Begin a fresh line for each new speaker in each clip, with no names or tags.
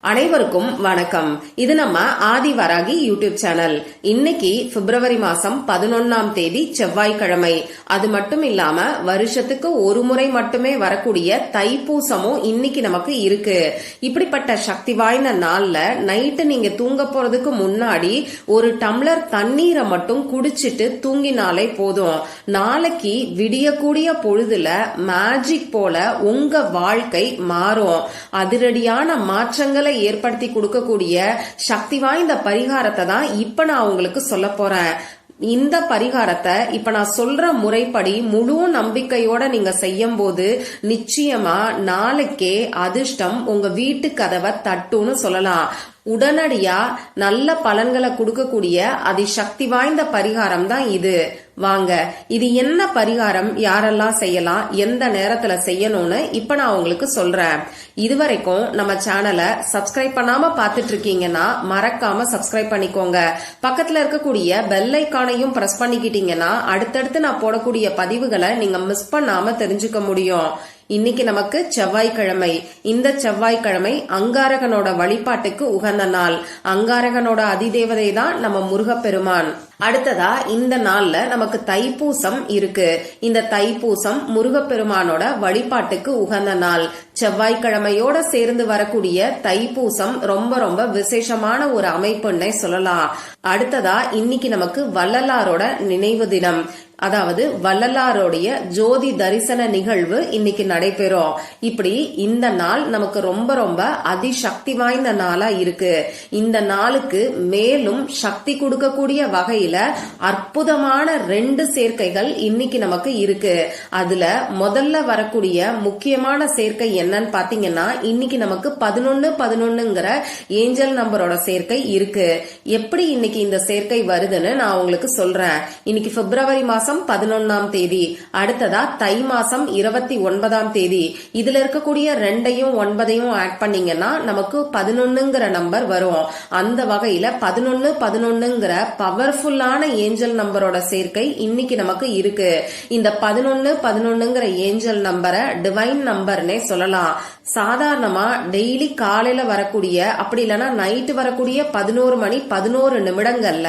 அனைவருக்கும் வணக்கம். இது நம்ம ஆதி வராகி யூடியூப் சேனல். இன்னைக்கு பிப்ரவரி மாசம் பதினொன்னாம் தேதி செவ்வாய்க்கிழமை. அது மட்டும் இல்லாம வருஷத்துக்கு ஒரு முறை மட்டுமே வரக்கூடிய தைப்பூசமும் இன்னைக்கு நமக்கு இருக்கு. இப்படிப்பட்ட சக்தி வாய்ந்த நாள்ல நைட்டு நீங்க தூங்க போறதுக்கு முன்னாடி ஒரு டம்ளர் தண்ணீரை மட்டும் குடிச்சிட்டு தூங்கினாலே போதும். நாளைக்கு விடியக்கூடிய பொழுதுல மேஜிக் போல உங்க வாழ்க்கை மாறும். அதிரடியான மாற்றங்களை ஏற்படுத்தி கொடுக்கக்கூடிய சக்தி வாய்ந்த பரிகாரத்தை தான் இப்ப நான் உங்களுக்கு சொல்ல போறேன். இந்த பரிகாரத்தை இப்ப நான் சொல்ற முறைப்படி முழு நம்பிக்கையோட நீங்க செய்யும் போது நிச்சயமா நாளைக்கே அதிர்ஷ்டம் உங்க வீட்டு கதவை தட்டுன்னு சொல்லலாம். உடனடியா நல்ல பலன்களை கொடுக்கக்கூடிய அதிசக்தி வாய்ந்த பரிகாரம் தான் இது. வாங்க இது என்ன பரிகாரம்? யாரெல்லாம் செய்யலாம்? எந்த நேரத்துல செய்யணும்னு இப்ப நான் உங்களுக்கு சொல்றேன். இதுவரைக்கும் நம்ம சேனலை சப்ஸ்கிரைப் பண்ணாம பாத்துட்டு இருக்கீங்கன்னா மறக்காம சப்ஸ்கிரைப் பண்ணிக்கோங்க. பக்கத்துல இருக்கக்கூடிய பெல் ஐக்கானையும் பிரஸ் பண்ணிக்கிட்டீங்கன்னா அடுத்தடுத்து நான் போடக்கூடிய பதிவுகளை நீங்க மிஸ் பண்ணாம தெரிஞ்சுக்க முடியும். இன்னைக்கு நமக்கு செவ்வாய்க்கிழமை. இந்த செவ்வாய்க்கிழமை அங்காரகனோட வழிபாட்டுக்கு உகந்த நாள். அங்காரகனோட அதிதேவதை தான் நம்ம முருகப்பெருமான். அடுத்ததா இந்த நாள்ல நமக்கு தைப்பூசம் இருக்கு. இந்த தைப்பூசம் முருகப்பெருமானோட வழிபாட்டுக்கு உகந்த நாள். செவ்வாய்க்கிழமையோட சேர்ந்து வரக்கூடிய தைப்பூசம் ரொம்ப ரொம்ப விசேஷமான ஒரு அமைப்புன்னே சொல்லலாம். அடுத்ததா இன்னைக்கு நமக்கு வள்ளலாரோட நினைவு தினம். அதாவது வள்ளலாரோடைய ஜோதி தரிசன நிகழ்வு இன்னைக்கு நடைபெறும். இப்படி இந்த நாள் நமக்கு ரொம்ப ரொம்ப அதிசக்தி வாய்ந்த நாளா இருக்கு. இந்த நாளுக்கு மேலும் சக்தி கொடுக்கக்கூடிய வகையில் அற்புதமான ரெண்டு சேர்க்கைகள் இன்னைக்கு நமக்கு இருக்கு. அதுல முதல்ல வரக்கூடிய முக்கியமான சேர்க்கை என்னன்னு பாத்தீங்கன்னா இன்னைக்கு நமக்கு பதினொன்னு பதினொன்னுங்கிற ஏஞ்சல் நம்பரோட சேர்க்கை இருக்கு. எப்படி இன்னைக்கு இந்த சேர்க்கை வருதுன்னு நான் உங்களுக்கு சொல்றேன். இன்னைக்கு பிப்ரவரி மாசம் பதினொன்னாம் தேதி அடுத்ததா தை மாசம் இருபத்தி ஒன்பதாம் தேதி. இதுல இருக்கக்கூடிய ரெண்டையும் ஒன்பதையும் ஆட் பண்ணீங்கன்னா நமக்கு பதினொன்னுங்கிற நம்பர் வரும். அந்த வகையில பதினொன்னு பதினொன்னுங்கிற பவர்ஃபுல் பவர்ஃபுல்லான ஏஞ்சல் நம்பரோட சேர்க்கை இன்னைக்கு நமக்கு இருக்கு. இந்த பதினொன்னு பதினொன்னுங்கிற ஏஞ்சல் நம்பரை டிவைன் நம்பர்னே சொல்லலாம். சாதாரணமா டெய்லி காலையில வரக்கூடிய அப்படி இல்லைன்னா நைட்டு வரக்கூடிய பதினோரு மணி பதினோரு நிமிடங்கள்ல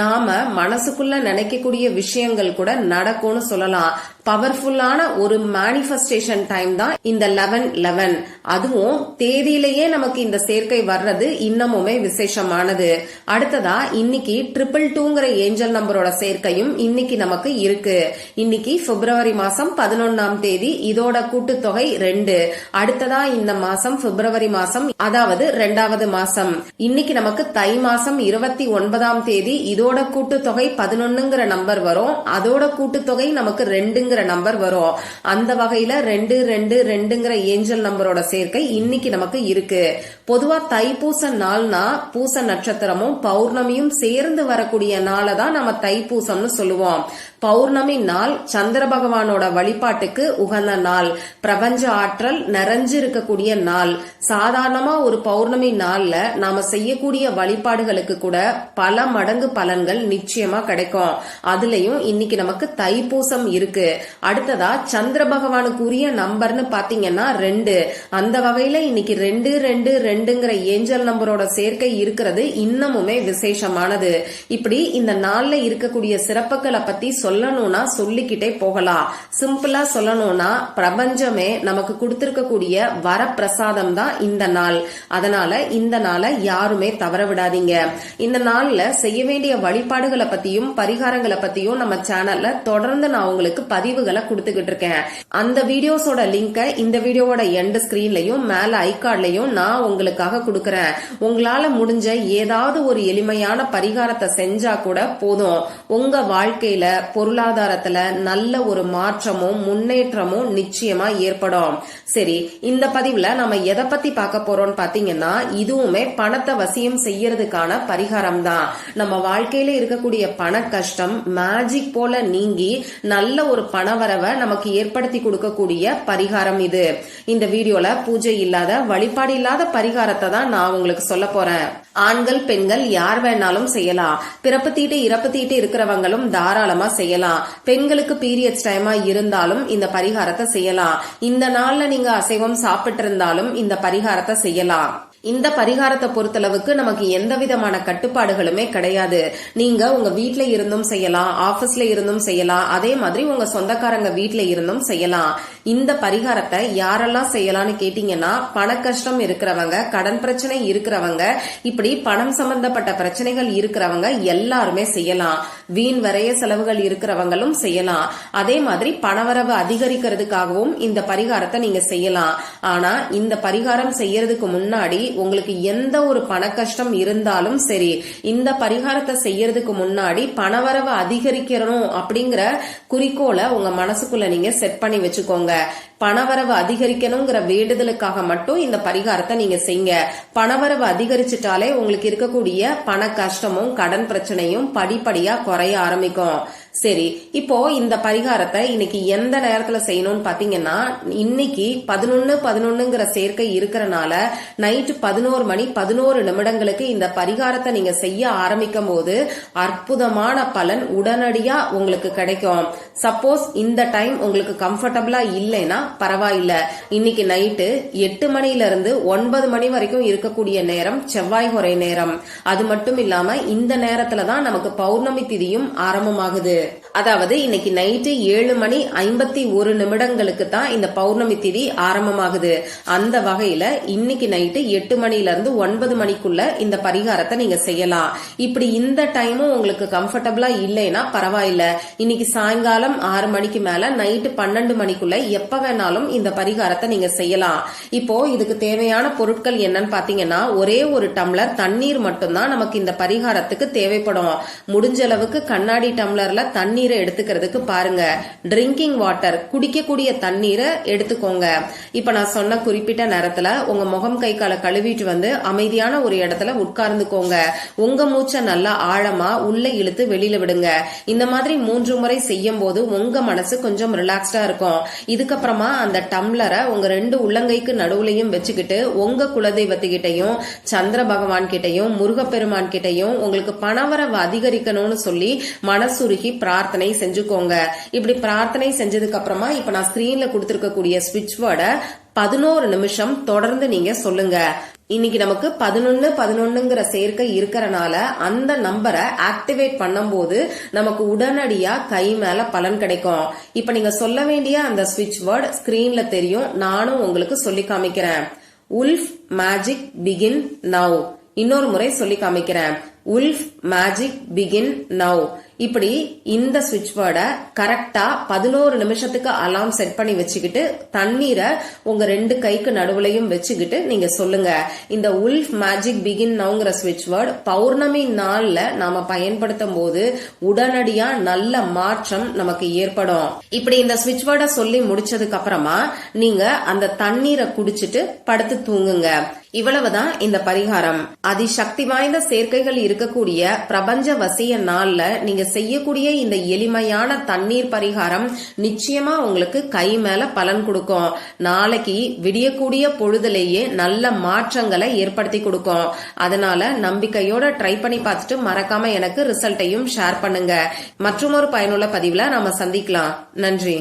நாம மனசுக்குள்ள நினைக்கக்கூடிய விஷயங்கள் கூட நடக்கும்னு சொல்லலாம். பவர்ஃபுல்லான ஒரு மேனிஃபெஸ்டேஷன் டைம் தான் இந்த லெவன் லெவன் அதுவும் தேதியிலேயே நமக்கு இந்த சேர்க்கை வர்றது இன்னமுமே விசேஷமானது. அடுத்ததா இன்னைக்கு ட்ரிபிள் டூங்கிற ஏஞ்சல் நம்பரோட சேர்க்கையும் இன்னைக்கு நமக்கு இருக்கு. இன்னைக்கு பிப்ரவரி மாசம் பதினொன்னாம் தேதி இதோட கூட்டுத்தொகை ரெண்டு. அடுத்ததா இந்த மாசம் பிப்ரவரி மாசம் அதாவது ரெண்டாவது மாசம். இன்னைக்கு நமக்கு தை மாசம் இருபத்தி ஒன்பதாம் தேதி இதோட கூட்டுத்தொகை பதினொன்னுங்கிற நம்பர் வரும். அதோட கூட்டுத்தொகை நமக்கு ரெண்டுங்க ரெண்டுங்கிற நம்பர் வரும். அந்த வகையில ரெண்டு ரெண்டு ரெண்டுங்கிற ஏஞ்சல் நம்பரோட சேர்க்கை இன்னைக்கு நமக்கு இருக்கு. பொதுவா தைப்பூச நாள்னா பூச நட்சத்திரமும் பௌர்ணமியும் சேர்ந்து வரக்கூடிய நாளை தான் நம்ம தைப்பூசம்னு சொல்லுவோம். பௌர்ணமி நாள் சந்திர பகவானோட வழிபாட்டுக்கு உகந்த நாள். பிரபஞ்ச ஆற்றல் நிறைஞ்சு இருக்கக்கூடிய நாள். சாதாரணமா ஒரு பௌர்ணமி நாள்ல நாம செய்யக்கூடிய வழிபாடுகளுக்கு கூட பல மடங்கு பலன்கள் நிச்சயமா கிடைக்கும். அதுலயும் இன்னைக்கு நமக்கு தைப்பூசம் இருக்கு. அடுத்ததா சந்திர பகவானுக்குரிய நம்பர்னு பாத்தீங்கன்னா ரெண்டு. அந்த வகையில இன்னைக்கு ரெண்டு ரெண்டு ரெண்டுங்கிற ஏஞ்சல் நம்பரோட சேர்க்கை இருக்கிறது இன்னமுமே விசேஷமானது. இப்படி இந்த நாள்ல இருக்கக்கூடிய சிறப்புகளை பத்தி சொல்லணும்னா சொல்லிக்கிட்டே போகலாம். சிம்பிளா சொல்லணும்னா பிரபஞ்சமே நமக்கு கொடுத்திருக்கக்கூடிய வரப்பிரசாதம் தான் இந்த நாள். அதனால இந்த நாளை யாருமே தவற விடாதீங்க. இந்த நாள்ல செய்ய வேண்டிய வழிபாடுகளை பத்தியும் பரிகாரங்களை பத்தியும் நம்ம சேனல்ல தொடர்ந்து நான் உங்களுக்கு பதிவுகளை கொடுத்துக்கிட்டு இருக்கேன். அந்த வீடியோஸோட லிங்கை இந்த வீடியோவோட எண்ட் ஸ்கிரீன்லயும் மேல ஐகார்ட்லயும் நான் உங்களுக்கு உங்களுக்காக கொடுக்கறேன் உங்களால முடிஞ்ச ஏதாவது ஒரு எளிமையான பரிகாரத்தை செஞ்சா கூட போதும். உங்க வாழ்க்கையில பொருளாதாரத்துல நல்ல ஒரு மாற்றமும் முன்னேற்றமும் நிச்சயமா ஏற்படும். சரி இந்த பதிவுல நம்ம எதை பத்தி பார்க்க போறோம்னு பாத்தீங்கன்னா இதுவுமே பணத்தை வசியம் செய்யறதுக்கான பரிகாரம் தான். நம்ம வாழ்க்கையில இருக்கக்கூடிய பண கஷ்டம் மேஜிக் போல நீங்கி நல்ல ஒரு பணவரவை நமக்கு ஏற்படுத்தி கொடுக்கக்கூடிய பரிகாரம் இது. இந்த வீடியோல பூஜை இல்லாத வழிபாடு இல்லாத பரிகாரத்தை தான் நான் உங்களுக்கு சொல்ல போறேன். ஆண்கள் பெண்கள் யார் வேணாலும் செய்யலாம். பிறப்பு தீட்டு இறப்பு தீட்டு இருக்கிறவங்களும் தாராளமா செய்யலாம். பெண்களுக்கு பீரியட்ஸ் டைமா இருந்தாலும் இந்த பரிகாரத்தை செய்யலாம். இந்த நாள்ல நீங்க அசைவம் சாப்பிட்டு இருந்தாலும் இந்த பரிகாரத்தை செய்யலாம். இந்த பரிகாரத்தை பொறுத்தளவுக்கு நமக்கு எந்த விதமான கட்டுப்பாடுகளுமே கிடையாது. நீங்க உங்க வீட்ல இருந்தும் செய்யலாம் ஆபீஸ்ல இருந்தும் செய்யலாம் அதே மாதிரி உங்க சொந்தக்காரங்க வீட்ல இருந்தும் செய்யலாம். இந்த பரிகாரத்தை யாரெல்லாம் செய்யலாம்னு கேட்டீங்கன்னா பண கஷ்டம் இருக்கிறவங்க கடன் பிரச்சனை இருக்கிறவங்க இப்படி பணம் சம்பந்தப்பட்ட பிரச்சனைகள் இருக்கிறவங்க எல்லாருமே செய்யலாம். வீண் வரைய செலவுகள் இருக்கிறவங்களும் செய்யலாம். அதே மாதிரி பணவரவு அதிகரிக்கிறதுக்காகவும் இந்த பரிகாரத்தை நீங்க செய்யலாம். ஆனா இந்த பரிகாரம் செய்யறதுக்கு முன்னாடி உங்களுக்கு எந்த ஒரு பண கஷ்டம் இருந்தாலும் சரி இந்த பரிகாரத்தை செய்யறதுக்கு முன்னாடி பணவரவு அதிகரிக்கணும் அப்படிங்கிற குறிக்கோளை உங்க மனசுக்குள்ள நீங்க செட் பண்ணி வச்சுக்கோங்க. பணவரவு அதிகரிக்கணுங்கிற வேண்டுதலுக்காக மட்டும் இந்த பரிகாரத்தை நீங்க செய்யுங்க. பணவரவு அதிகரிச்சிட்டாலே உங்களுக்கு இருக்கக்கூடிய பண கஷ்டமும் கடன் பிரச்சனையும் படிப்படியா குறைய ஆரம்பிக்கும். சரி இப்போ இந்த பரிகாரத்தை இன்னைக்கு எந்த நேரத்துல செய்யணும்னு பாத்தீங்கன்னா இன்னைக்கு பதினொன்னு பதினொன்னுங்கிற சேர்க்கை இருக்கிறனால நைட்டு பதினோரு மணி பதினோரு நிமிடங்களுக்கு இந்த பரிகாரத்தை நீங்க செய்ய ஆரம்பிக்கும் போது அற்புதமான பலன் உடனடியா உங்களுக்கு கிடைக்கும். சப்போஸ் இந்த டைம் உங்களுக்கு கம்ஃபர்டபுளா இல்லைன்னா பரவாயில்ல. இன்னைக்கு நைட்டு எட்டு மணில இருந்து ஒன்பது மணி வரைக்கும் இருக்கக்கூடிய நேரம் செவ்வாய் குறை நேரம். அது மட்டும் இல்லாம இந்த நேரத்துல தான் நமக்கு பௌர்ணமி திதியும் ஆரம்பமாகுது. de அதாவது இன்னைக்கு நைட்டு ஏழு மணி ஐம்பத்தி ஒரு நிமிடங்களுக்கு தான் இந்த பௌர்ணமி திதி ஆரம்பமாகுது. அந்த வகையில இன்னைக்கு நைட்டு எட்டு மணில இருந்து ஒன்பது மணிக்குள்ள இந்த பரிகாரத்தை நீங்க செய்யலாம். இப்படி இந்த டைமும் உங்களுக்கு கம்ஃபர்டபுளா இல்லைன்னா பரவாயில்ல. இன்னைக்கு சாயங்காலம் ஆறு மணிக்கு மேல நைட்டு பன்னெண்டு மணிக்குள்ள எப்ப வேணாலும் இந்த பரிகாரத்தை நீங்க செய்யலாம். இப்போ இதுக்கு தேவையான பொருட்கள் என்னன்னு பாத்தீங்கன்னா ஒரே ஒரு டம்ளர் தண்ணீர் மட்டும்தான் நமக்கு இந்த பரிகாரத்துக்கு தேவைப்படும். முடிஞ்ச அளவுக்கு கண்ணாடி டம்ளர்ல தண்ணீர் தண்ணீரை எடுத்துக்கிறதுக்கு பாருங்க. ட்ரிங்கிங் வாட்டர் குடிக்கக்கூடிய தண்ணீரை எடுத்துக்கோங்க. இப்ப நான் சொன்ன குறிப்பிட்ட நேரத்துல உங்க முகம் கை காலை கழுவிட்டு வந்து அமைதியான ஒரு இடத்துல உட்கார்ந்துக்கோங்க. உங்க மூச்சை நல்லா ஆழமா உள்ள இழுத்து வெளியில விடுங்க. இந்த மாதிரி மூன்று முறை செய்யும் போது உங்க மனசு கொஞ்சம் ரிலாக்ஸ்டா இருக்கும். இதுக்கப்புறமா அந்த டம்ளரை உங்க ரெண்டு உள்ளங்கைக்கு நடுவுலையும் வச்சுக்கிட்டு உங்க குலதெய்வத்துக்கிட்டையும் சந்திர பகவான் கிட்டையும் முருகப்பெருமான் கிட்டையும் உங்களுக்கு பணவரவு அதிகரிக்கணும்னு சொல்லி மனசுருகி பிரார்த்தனை பிரார்த்தனை செஞ்சுக்கோங்க. இப்படி பிரார்த்தனை செஞ்சதுக்கு அப்புறமா இப்ப நான் ஸ்கிரீன்ல கொடுத்திருக்கக்கூடிய ஸ்விட்ச் வேர்டை பதினோரு நிமிஷம் தொடர்ந்து நீங்க சொல்லுங்க. இன்னைக்கு நமக்கு பதினொன்னு பதினொன்னுங்கிற சேர்க்கை இருக்கிறனால அந்த நம்பரை ஆக்டிவேட் பண்ணும்போது நமக்கு உடனடியா கை மேல பலன் கிடைக்கும். இப்ப நீங்க சொல்ல வேண்டிய அந்த ஸ்விட்ச் வேர்டு ஸ்கிரீன்ல தெரியும். நானும் உங்களுக்கு சொல்லி காமிக்கிறேன். உல்ஃப் மேஜிக் பிகின் நவ் இன்னொரு முறை சொல்லி காமிக்கிறேன். Wolf magic begin now. இப்படி இந்த சுவிட்ச் வேர்டை கரெக்டா பதினோரு நிமிஷத்துக்கு அலாம் செட் பண்ணி வச்சுக்கிட்டு தண்ணீரை உங்க ரெண்டு கைக்கு நடுவுலையும் வச்சுக்கிட்டு நீங்க சொல்லுங்க. இந்த உல்ஃப் மேஜிக் பிகின் நவுங்கிற சுவிட்ச் வேர்டு பௌர்ணமி நாள்ல நாம பயன்படுத்தும் போது உடனடியா நல்ல மாற்றம் நமக்கு ஏற்படும். இப்படி இந்த சுவிட்ச் வேர்டை சொல்லி முடிச்சதுக்கு அப்புறமா நீங்க அந்த தண்ணீரை குடிச்சிட்டு படுத்து தூங்குங்க. இவ்வளவுதான் இந்த பரிகாரம். அதிசக்தி வாய்ந்த சேர்க்கைகள் இருக்கக்கூடிய பிரபஞ்ச வசிய நாள்ல நீங்க செய்யக்கூடிய இந்த எளிமையான தண்ணீர் பரிகாரம் நிச்சயமா உங்களுக்கு கை மேல பலன் கொடுக்கும். நாளைக்கு விடியக்கூடிய பொழுதுலேயே நல்ல மாற்றங்களை ஏற்படுத்தி கொடுக்கும். அதனால நம்பிக்கையோட ட்ரை பண்ணி பார்த்துட்டு மறக்காம எனக்கு ரிசல்ட்டையும் ஷேர் பண்ணுங்க. மற்றும் ஒரு பயனுள்ள பதிவுல நாம சந்திக்கலாம். நன்றி.